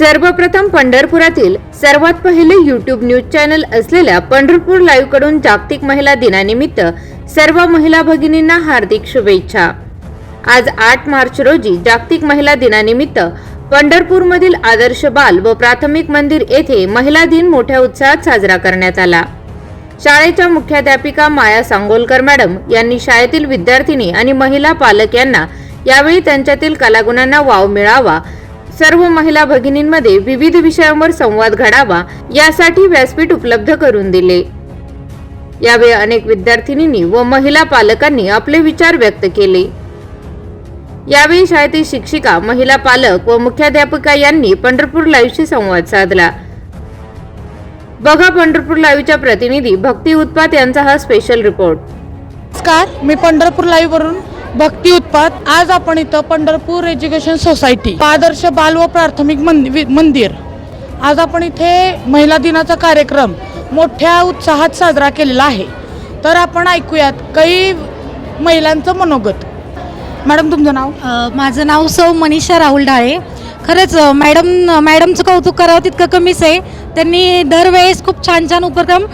सर्वप्रथम पंढरपुरातील सर्वात पहिले यूट्यूब न्यूज चॅनल असलेल्या पंढरपूर लाईव्हकडून जागतिक महिला दिनानिमित्त सर्व महिला भगिनींना हार्दिक शुभेच्छा. आज आठ मार्च रोजी जागतिक महिला दिनानिमित्त पंढरपूरमधील आदर्श बाल व प्राथमिक मंदिर येथे महिला दिन मोठ्या उत्साहात साजरा करण्यात आला. शाळेच्या मुख्याध्यापिका माया सांगोलकर मॅडम यांनी शाळेतील विद्यार्थिनी आणि महिला पालक यांना यावेळी त्यांच्यातील कलागुणांना वाव मिळावा सर्व महिला भगिनींमध्ये विविध विषयांवर संवाद घडावा यासाठी व्यासपीठ उपलब्ध करून दिले. यावेळी अनेक विद्यार्थिनींनी व महिला पालकांनी आपले विचार व्यक्त केले. यावेळी शाळेतील शिक्षिका महिला पालक व मुख्याध्यापिका यांनी पंढरपूर लाईव्हशी संवाद साधला. बघा पंढरपूर लाईव्हच्या प्रतिनिधी भक्ती उत्पात यांचा हा स्पेशल रिपोर्ट नमस्कार मी पंढरपूर लाईव्ह वरून भक्ती उत्पाद आज आपण इथं पंढरपूर एज्युकेशन सोसायटी आदर्श बाल व प्राथमिक वि- मंदिर. आज आपण इथे महिला दिनाचा कार्यक्रम मोठ्या उत्साहात साजरा केलेला आहे. तर आपण ऐकूयात काही महिलांचं मनोगत. मॅडम तुमचं नाव? माझं नाव सौ मनीषा राहुल डाळे खरंच मॅडम मॅडमचं कौतुक करावं तितकं कमीच आहे. त्यांनी दरवेळेस खूप छान छान उपक्रम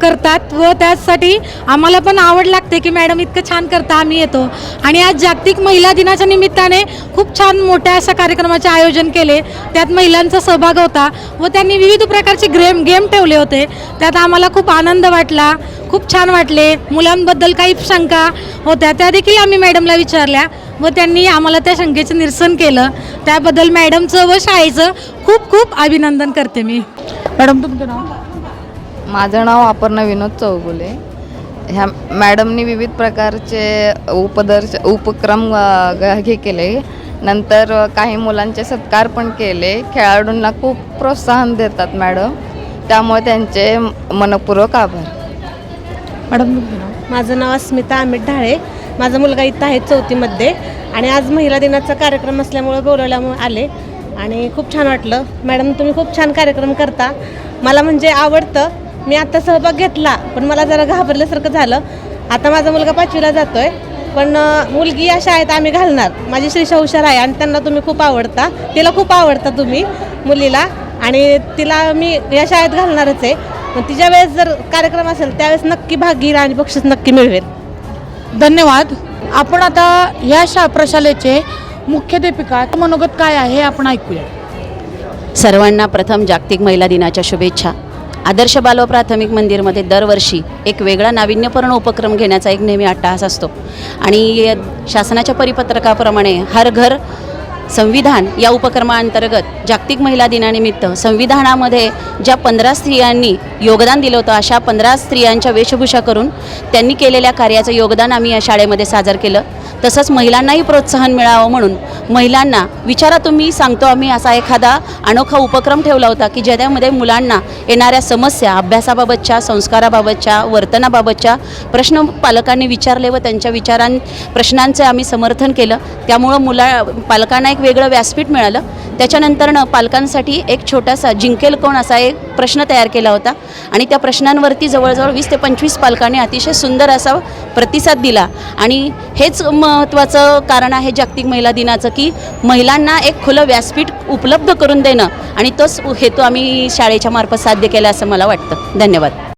करतात व त्यासाठी आम्हाला पण आवड लागते की मॅडम इतकं छान करता आम्ही येतो. आणि आज जागतिक महिला दिनाच्या निमित्ताने खूप छान मोठ्या अशा कार्यक्रमाचे आयोजन केले. त्यात महिलांचा सहभाग होता व त्यांनी विविध प्रकारचे ग्रेम गेम ठेवले होते. त्यात आम्हाला खूप आनंद वाटला खूप छान वाटले. मुलांबद्दल काही शंका होत्या त्या देखील आम्ही मॅडमला विचारल्या. व त्यांनी आम्हाला त्या शंकेचं निरसन केलं. त्याबद्दल मॅडमचं व शाळेचं खूप खूप अभिनंदन करते मी. मॅडम तुमचं नाव? माझं नाव अपर्णा विनोद चौगुले. ह्या मॅडमनी विविध प्रकारचे उपदर्श उपक्रम हे केले. नंतर काही मुलांचे सत्कार पण केले. खेळाडूंना खूप प्रोत्साहन देतात मॅडम. त्यामुळे त्यांचे मनपूर्वक आभार. मॅडम तुमचं नाव? माझं नाव अस्मिता अमित ढाळे. माझा मुलगा इथं आहे चौथीमध्ये आणि आज महिला दिनाचा कार्यक्रम असल्यामुळे बोलवल्यामुळे आले. आणि खूप छान वाटलं. मॅडम तुम्ही खूप छान कार्यक्रम करता. मला म्हणजे आवडतं. मी आत्ता सहभाग घेतला पण मला जरा घाबरल्यासारखं झालं. आता माझा मुलगा पाचवीला जातो आहे पण मुलगी या शाळेत आम्ही घालणार. माझी श्रीषा हुशार आहे आणि त्यांना तुम्ही खूप आवडता. तिला खूप आवडता तुम्ही मुलीला. आणि तिला मी या शाळेत घालणारच आहे. पण तिच्या वेळेस जर कार्यक्रम असेल त्यावेळेस नक्की भाग घेईल आणि बक्षीस नक्की मिळवेल. धन्यवाद. आपण आता या शा प्रशालेचे मुख्याध्यापिका मनोगत काय आहे आपण ऐकूया. सर्वांना प्रथम जागतिक महिला दिनाच्या शुभेच्छा. आदर्श बाल व प्राथमिक मंदिरमध्ये दरवर्षी एक वेगळा नाविन्यपूर्ण उपक्रम घेण्याचा एक नेहमी अट्टहास असतो. आणि शासनाच्या परिपत्रकाप्रमाणे हर घर संविधान या उपक्रमाअंतर्गत जागतिक महिला दिनानिमित्त संविधानामध्ये ज्या पंधरा स्त्रियांनी योगदान दिलं होतं अशा पंधरा स्त्रियांच्या वेशभूषा करून त्यांनी केलेल्या कार्याचं योगदान आम्ही या शाळेमध्ये सादर केलं. तसंच महिलांनाही प्रोत्साहन मिळावं म्हणून महिलांना विचारा तुम्ही सांगतो आम्ही असा एखादा अनोखा उपक्रम ठेवला होता की ज्यामध्ये मुलांना येणाऱ्या समस्या अभ्यासाबाबतच्या संस्काराबाबतच्या वर्तनाबाबतच्या प्रश्न पालकांनी विचारले व त्यांच्या विचारां प्रश्नांचे आम्ही समर्थन केलं. त्यामुळं मुला पालकांना एक वेगळं व्यासपीठ मिळालं. त्याच्यानंतरनं पालकांसाठी एक छोटासा जिंकेल कोण असा एक प्रश्न तयार केला होता. आणि त्या प्रश्नांवरती जवळजवळ वीस ते पंचवीस पालकांनी अतिशय सुंदर असा प्रतिसाद दिला. आणि हेच महत्त्वाचं कारण आहे जागतिक महिला दिनाचं की महिलांना एक खुलं व्यासपीठ उपलब्ध करून देणं. आणि तोच हेतू आम्ही शाळेच्या मार्फत साध्य केला असं मला वाटतं. धन्यवाद.